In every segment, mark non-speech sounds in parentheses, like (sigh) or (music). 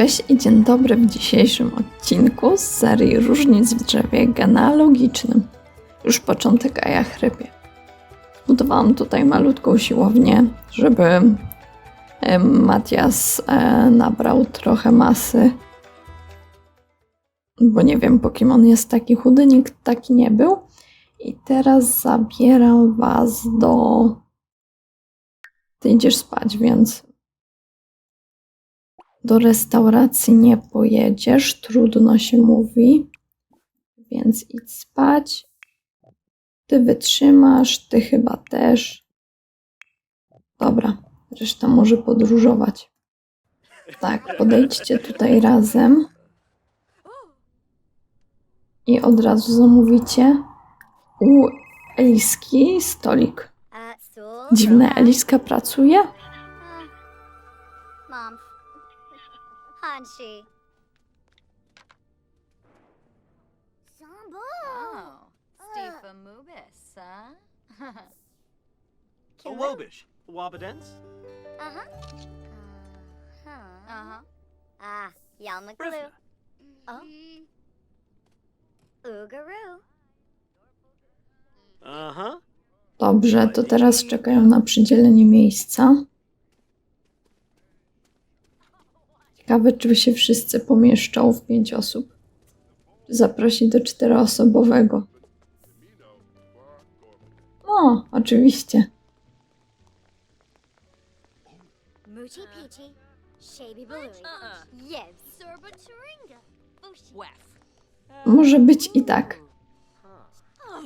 Cześć i dzień dobry w dzisiejszym odcinku z serii Różnic w drzewie genealogicznym. Już początek, a ja chrypię. Zbudowałam tutaj malutką siłownię, żeby Matias e, nabrał trochę masy. Bo nie wiem, po kim on jest taki chudy, nikt taki nie był. I teraz zabieram was do... Ty idziesz spać, więc do restauracji nie pojedziesz, trudno się mówi, więc idź spać. Ty wytrzymasz, ty chyba też. Dobra, reszta może podróżować. Tak, podejdźcie tutaj razem i od razu zamówicie u Eliski stolik. Dziwne, Eliska pracuje? Hanshi. Sambo. Oh, Stifa Mubis, huh? Awobish. Wabadens? Uh-huh. Uh-huh. Uh-huh. Ah, Yalmaklu. Brifna. Oh. Oogaroo. Uh-huh. Dobrze, to teraz czekają na przydzielenie miejsca. Ciekawe, czy się wszyscy pomieszczą w pięć osób. Czy zaprosi do czteroosobowego? No, oczywiście. Moochie Peachy. Shaby Baloo. Yes. Sorba Turinga. Wef. Może być i tak. Oh,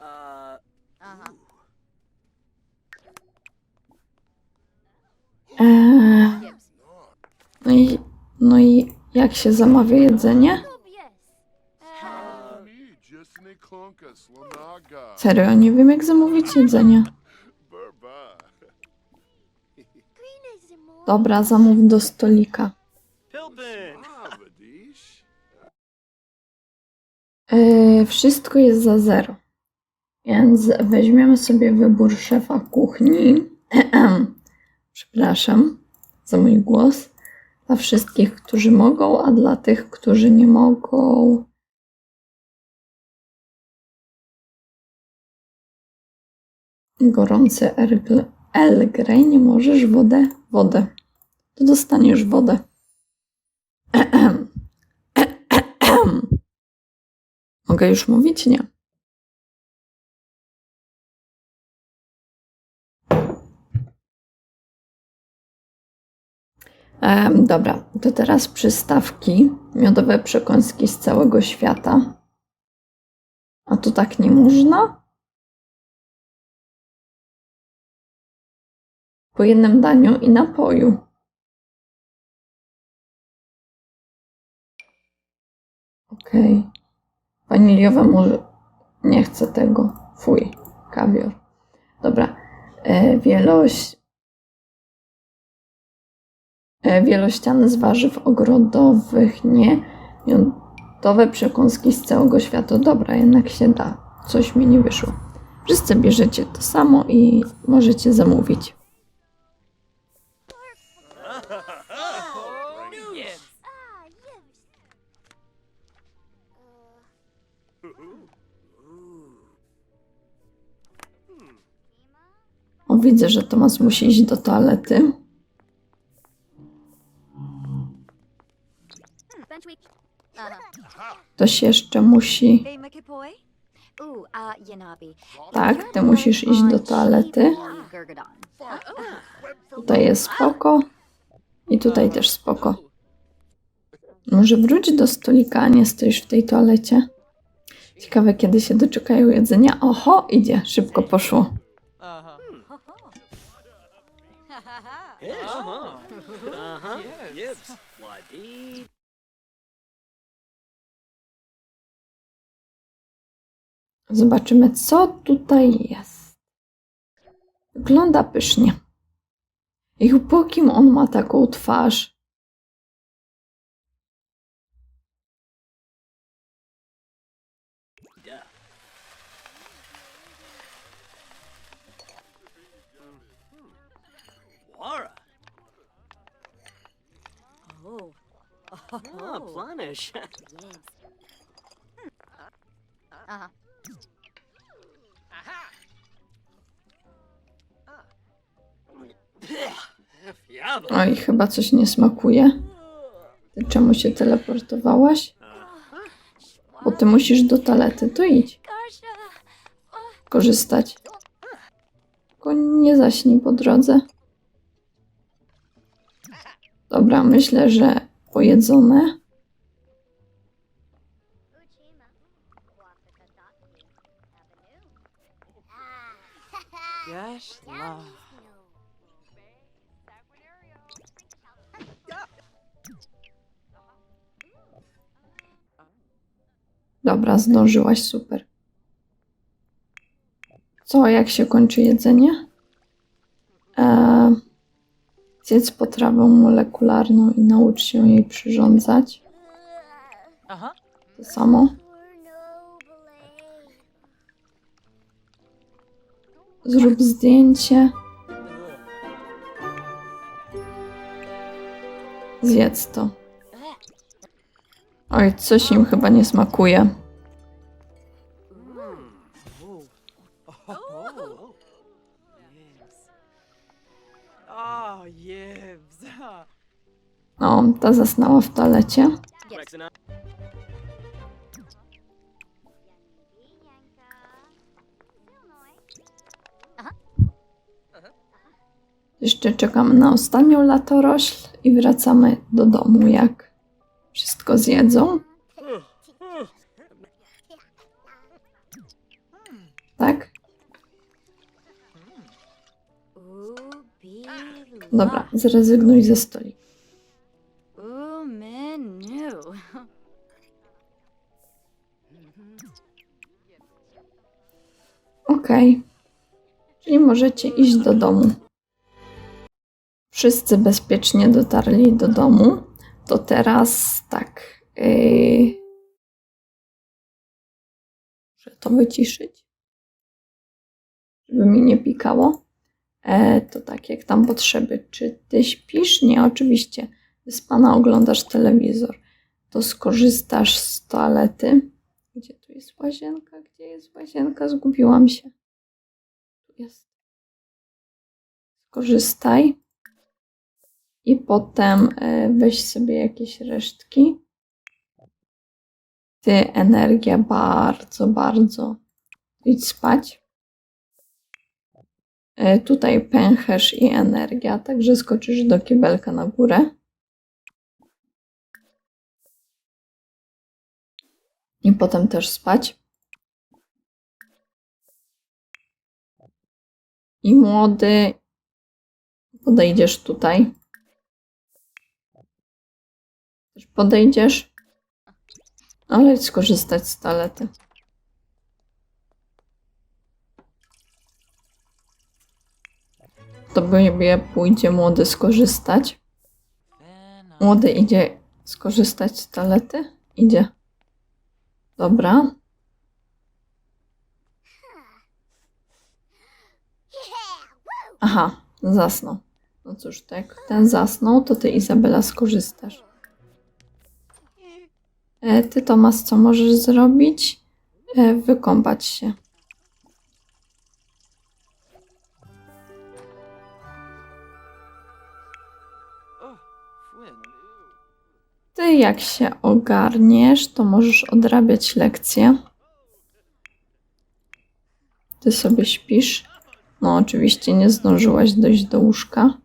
Uh, uh, Eee, no, i, no i jak się zamawia jedzenie? Serio, nie wiem jak zamówić jedzenie. Dobra, zamów do stolika. Eee, wszystko jest za zero. Więc weźmiemy sobie wybór szefa kuchni. (clears throat) Przepraszam za mój głos. Dla wszystkich, którzy mogą, a dla tych, którzy nie mogą. Gorący Earl- Grey, nie możesz wodę? Wodę. To dostaniesz wodę. (clears throat) Mogę już mówić? Nie. Em, dobra, to teraz przystawki. Miodowe przekąski z całego świata. A tu tak nie można? Po jednym daniu i napoju. Okej. Waniliowe może. Nie chcę tego. Fuj. Kawior. Dobra. E, wielość. E, wielościany z warzyw ogrodowych. Nie. Miodowe przekąski z całego świata. Dobra, jednak się da. Coś mi nie wyszło. Wszyscy bierzecie to samo i możecie zamówić. O, widzę, że Tomas musi iść do toalety. Ktoś jeszcze musi. Uh. Tak, ty musisz iść do toalety. Tutaj jest spoko. I tutaj też spoko. Może wróć do stolika, a nie stoisz w tej toalecie. Ciekawe, kiedy się doczekają jedzenia. Oho, idzie, szybko poszło. Zobaczymy, co tutaj jest. Wygląda pysznie. I po kim on ma taką twarz? Oh. Ah, Planish. Yes. Uh-huh. Oj, chyba coś nie smakuje. Ty czemu się teleportowałaś? Bo ty musisz do toalety, to idź. Korzystać. Tylko nie zaśnij po drodze. Dobra, myślę, że pojedzone. Uchima. Wapakataki. Dobra, zdążyłaś, super. Co, jak się kończy jedzenie? Eee, zjedz potrawę molekularną i naucz się jej przyrządzać. To samo. Zrób zdjęcie. Zjedz to. Oj, coś im chyba nie smakuje. Oh. Yes. Oh, yes. O, ta zasnęła w toalecie. Jeszcze czekamy na ostatnią latorośl i wracamy do domu, jak wszystko zjedzą. Tak? Dobra, zrezygnuj ze stolika. Okej. Czyli możecie iść do domu. Wszyscy bezpiecznie dotarli do domu. To teraz tak. Yy... Muszę to wyciszyć. Żeby mi nie pikało. E, to tak jak tam potrzeby. Czy ty śpisz? Nie, oczywiście. Wyspana oglądasz telewizor. To skorzystasz z toalety. Gdzie tu jest łazienka? Gdzie jest łazienka? Zgubiłam się. Tu jest. Skorzystaj. I potem e, weź sobie jakieś resztki. Ty, energia bardzo, bardzo. Idź spać. E, Tutaj pęcherz i energia, także skoczysz do kibelka na górę. I potem też spać. I młody, podejdziesz tutaj. Też podejdziesz. Ale skorzystać z toalety. Tobie pójdzie młody skorzystać. Młody idzie skorzystać z toalety? Idzie. Dobra. Aha, zasnął. No cóż, to jak ten zasnął, to ty Izabela skorzystasz. E, ty Tomas, co możesz zrobić? E, wykąpać się. Ty jak się ogarniesz, to możesz odrabiać lekcje. Ty sobie śpisz. No oczywiście nie zdążyłaś dojść do łóżka.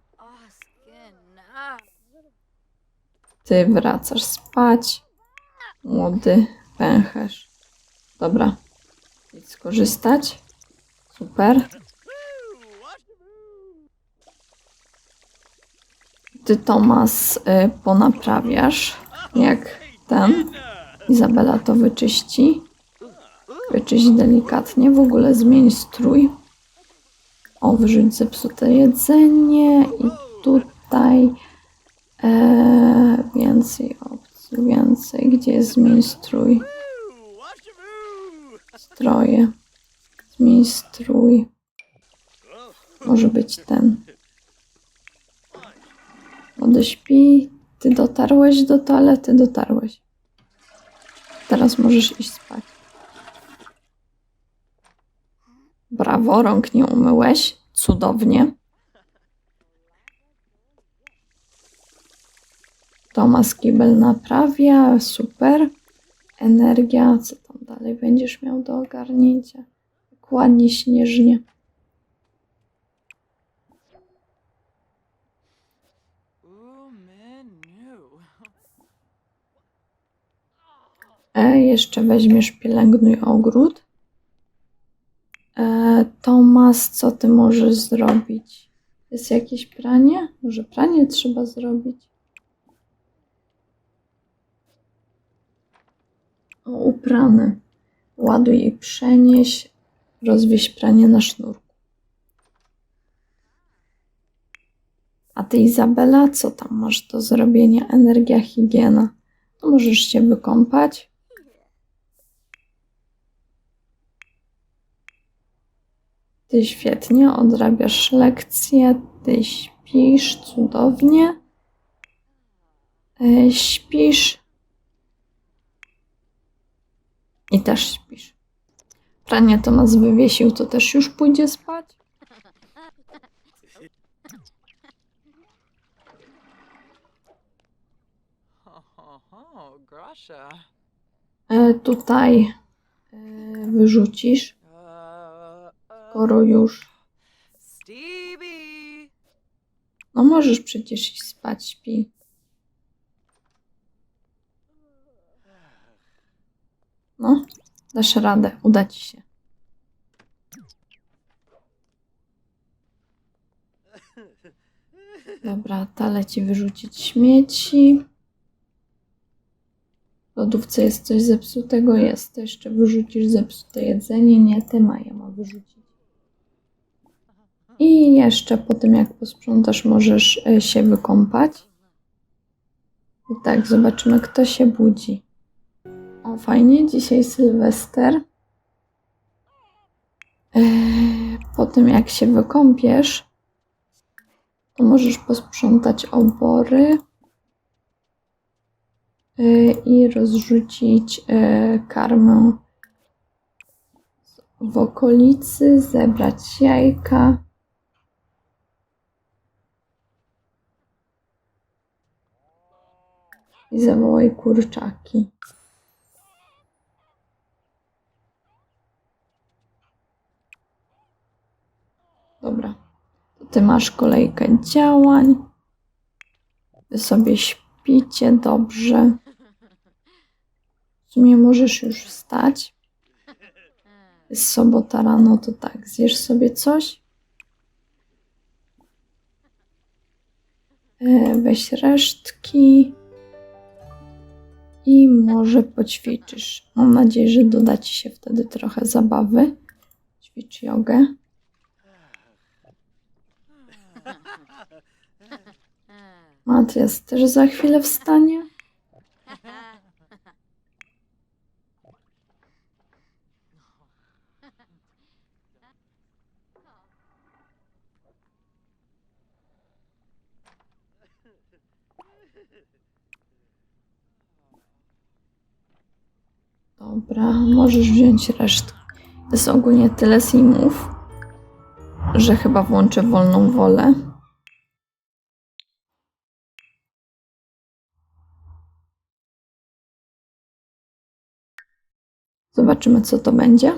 Ty wracasz spać. Młody pęcherz. Dobra. Idź skorzystać. Super. Ty, Tomas, y, ponaprawiasz, jak ten. Izabela to wyczyści. Wyczyść delikatnie. W ogóle zmień strój. O, wyrzuć zepsute jedzenie. I tutaj e, więcej opcji, więcej. Gdzie jest zmień strój? Stroje. Zmień strój. Może być ten. Młody śpi. Ty dotarłeś do toalety, dotarłeś. Teraz możesz iść spać. Brawo, rąk nie umyłeś. Cudownie. Tomas kibel naprawia, super. Energia, co tam dalej będziesz miał do ogarnięcia? Tak ładnie, śnieżnie. E, jeszcze weźmiesz pielęgnuj ogród. E, Tomas, co ty możesz zrobić? Jest jakieś pranie? Może pranie trzeba zrobić? O, uprane. Ładuj i przenieś. Rozwieź pranie na sznurku. A ty, Izabela, co tam masz do zrobienia? Energia, higiena. To możesz się wykąpać. Ty świetnie odrabiasz lekcje, ty śpisz cudownie. E, śpisz. I też śpisz. Pranie Tomas wywiesił, to też już pójdzie spać. E, tutaj e, wyrzucisz, skoro już. No możesz przecież iść spać, śpi. No, dasz radę, uda ci się. Dobra, ta leci wyrzucić śmieci. W lodówce jest coś zepsutego, jest. To jeszcze wyrzucisz zepsute jedzenie. Nie, ty Maja ma wyrzucić. I jeszcze po tym, jak posprzątasz, możesz e, się wykąpać. I tak, zobaczymy, kto się budzi. O, fajnie, dzisiaj Sylwester. E, Po tym, jak się wykąpiesz, to możesz posprzątać obory e, i rozrzucić e, karmę w okolicy, zebrać jajka. i zawołaj kurczaki. Dobra. Ty masz kolejkę działań. Wy sobie śpicie dobrze. W sumie możesz już wstać. Jest sobota rano, to tak, zjesz sobie coś. E, Weź resztki i może poćwiczysz. Mam nadzieję, że doda ci się wtedy trochę zabawy. Ćwicz jogę. Matias też za chwilę wstanie. Dobra, możesz wziąć resztę. Jest ogólnie tyle simów, że chyba włączę wolną wolę. Zobaczymy, co to będzie.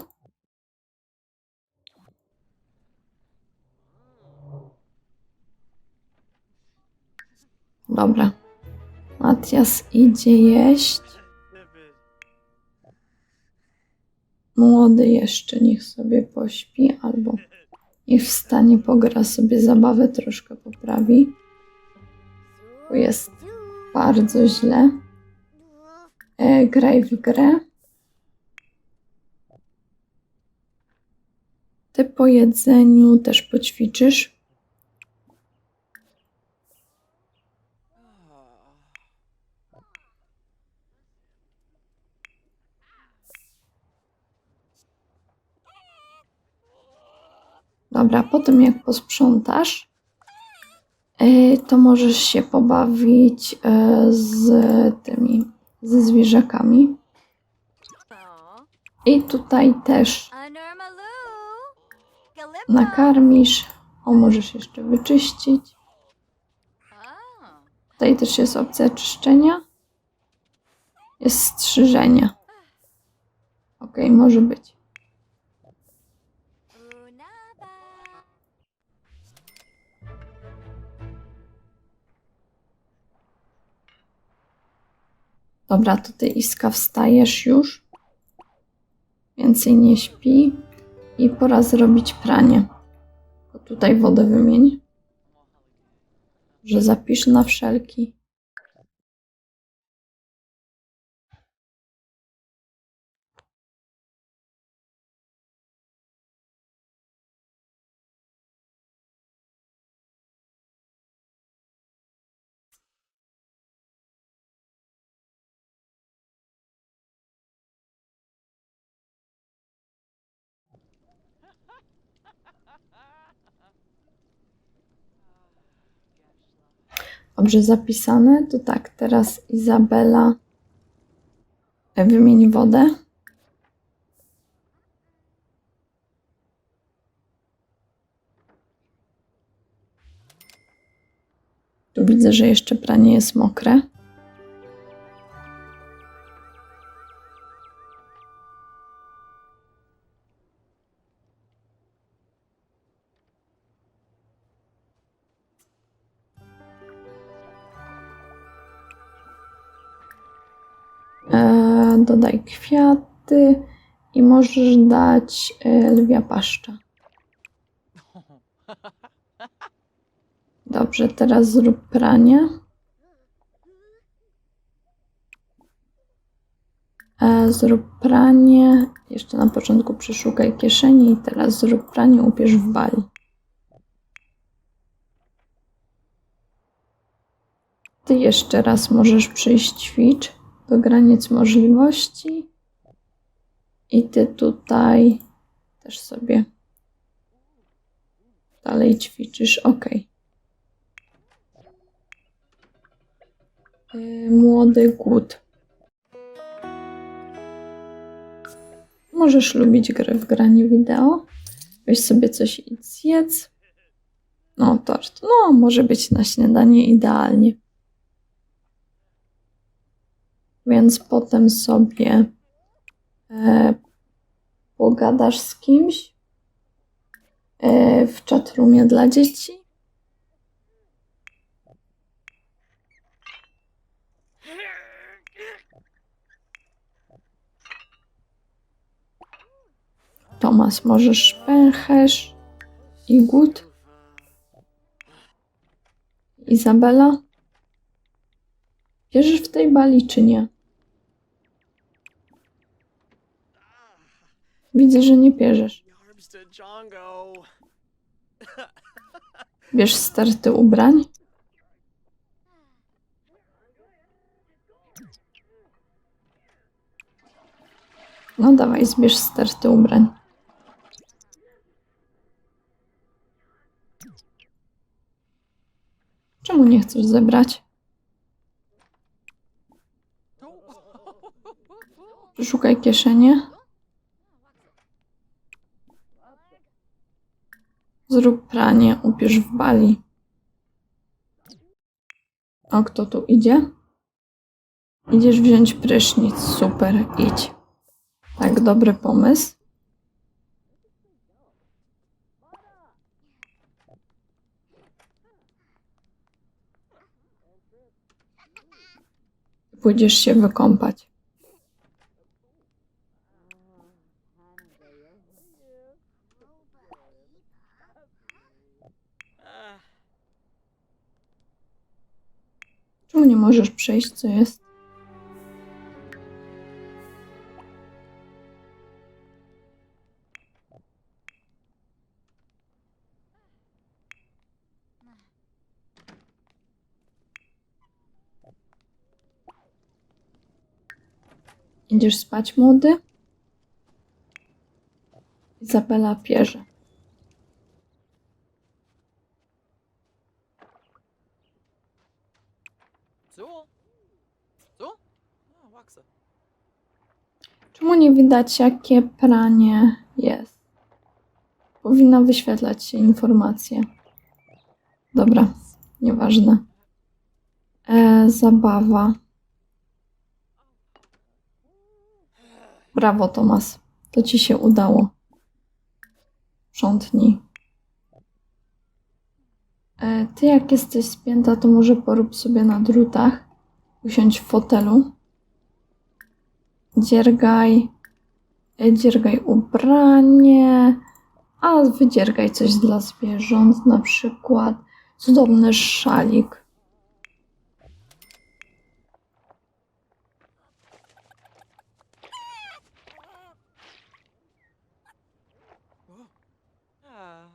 Dobra. Matias idzie jeść. Młody jeszcze niech sobie pośpi albo niech wstanie, pogra sobie zabawę, troszkę poprawi. Bo jest bardzo źle. E, graj w grę. Ty po jedzeniu też poćwiczysz. Dobra, po tym jak posprzątasz, y, to możesz się pobawić y, z tymi, ze zwierzakami. I tutaj też. Nakarmisz. O, możesz jeszcze wyczyścić. Tutaj też jest opcja czyszczenia. Jest strzyżenie. Ok, może być. Dobra, to ty Iska wstajesz już. Więcej nie śpi. I pora zrobić pranie. Tutaj wodę wymień. Że zapisz na wszelki. Dobrze zapisane. To tak, teraz Izabela. e, Wymień wodę. Tu widzę, że jeszcze pranie jest mokre. Dodaj kwiaty i możesz dać e, lwia paszcza. Dobrze, teraz zrób pranie. E, zrób pranie. Jeszcze na początku przeszukaj kieszeni i teraz zrób pranie, upierz w bali. Ty jeszcze raz możesz przyjść ćwicz do granic możliwości. I ty tutaj też sobie dalej ćwiczysz. Ok. Młody głód. Możesz lubić gry w granie wideo. Weź sobie coś i zjedz. No, tort. No, może być na śniadanie idealnie. Więc potem sobie e, pogadasz z kimś e, w chatroomie dla dzieci. Tomas, możesz pęcherz i głód. Izabela? Wierzysz w tej bali, czy nie? Widzę, że nie pierzesz. Bierz sterty ubrań? No dawaj, zbierz sterty ubrań. Czemu nie chcesz zebrać? Szukaj kieszenie. Zrób pranie, upierz w bali. O, kto tu idzie? Idziesz wziąć prysznic. Super, idź. Tak, dobry pomysł. Pójdziesz się wykąpać. Ah, Czemu nie możesz przejść, co jest? Idziesz spać, młody? Izabela pierze. nie widać, jakie pranie jest. Powinna wyświetlać się informacje. Dobra, nieważne. E, zabawa. Brawo, Tomas. To ci się udało. Sprzątnij. E, ty, jak jesteś spięta, to może porób sobie na drutach. Usiądź w fotelu. Dziergaj. Dziergaj ubranie. A wydziergaj coś dla zwierząt, na przykład cudowny szalik. Ah.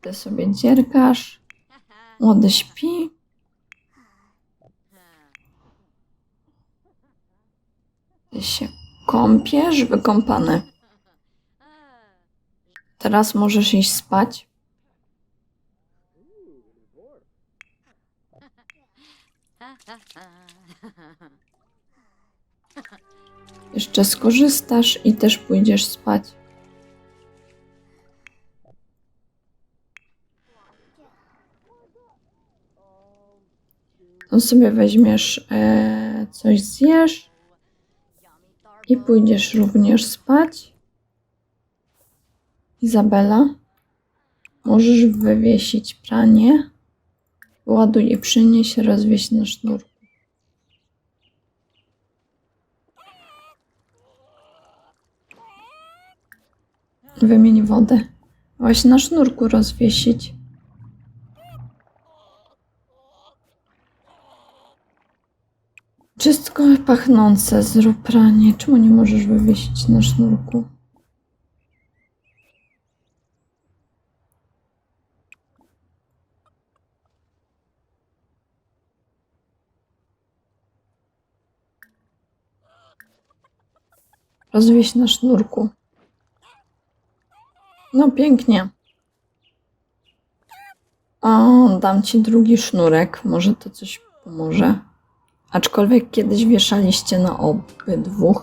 Ty sobie dziergasz. Młody śpi. Ty się kąpiesz, wykąpany. Teraz możesz iść spać. Jeszcze skorzystasz i też pójdziesz spać. Sobie weźmiesz e, coś zjesz i pójdziesz również spać. Izabela, możesz wywiesić pranie. Ładuj i przynieś, rozwieź na sznurku. Wymień wodę. Właśnie na sznurku rozwiesić. Wszystko pachnące, zrób pranie. Czemu nie możesz wywiesić na sznurku? Rozwieś na sznurku. No pięknie. O, dam ci drugi sznurek. Może to coś pomoże. Aczkolwiek kiedyś wieszaliście na obydwu.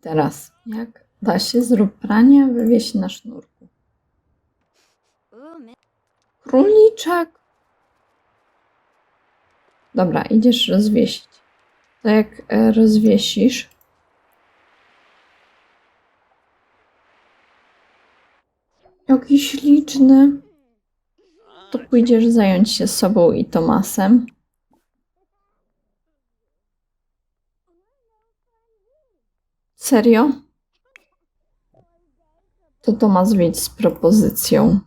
Teraz, jak da się, zrób pranie, wywieź na sznurku. Króliczek. Dobra, idziesz rozwiesić. To jak e, rozwiesisz, jakiś liczny, to pójdziesz zająć się sobą i Tomasem. Serio? To Tomas wyjdź z propozycją.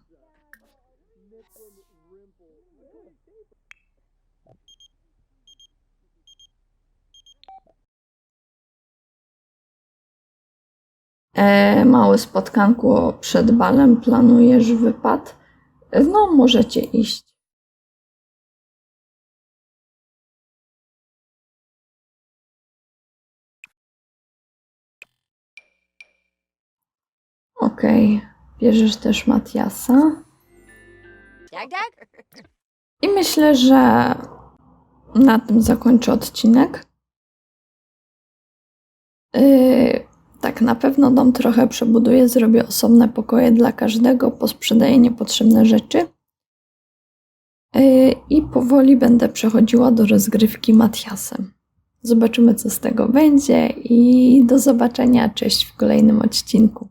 Małe spotkanko przed balem, planujesz wypad? E, No, możecie iść. Okej, bierzesz też Matiasa. I myślę, że na tym zakończę odcinek. Yy, tak, na pewno dom trochę przebuduję, zrobię osobne pokoje dla każdego, posprzedaję niepotrzebne rzeczy. Yy, I powoli będę przechodziła do rozgrywki Matiasem. Zobaczymy, co z tego będzie i do zobaczenia. Cześć w kolejnym odcinku.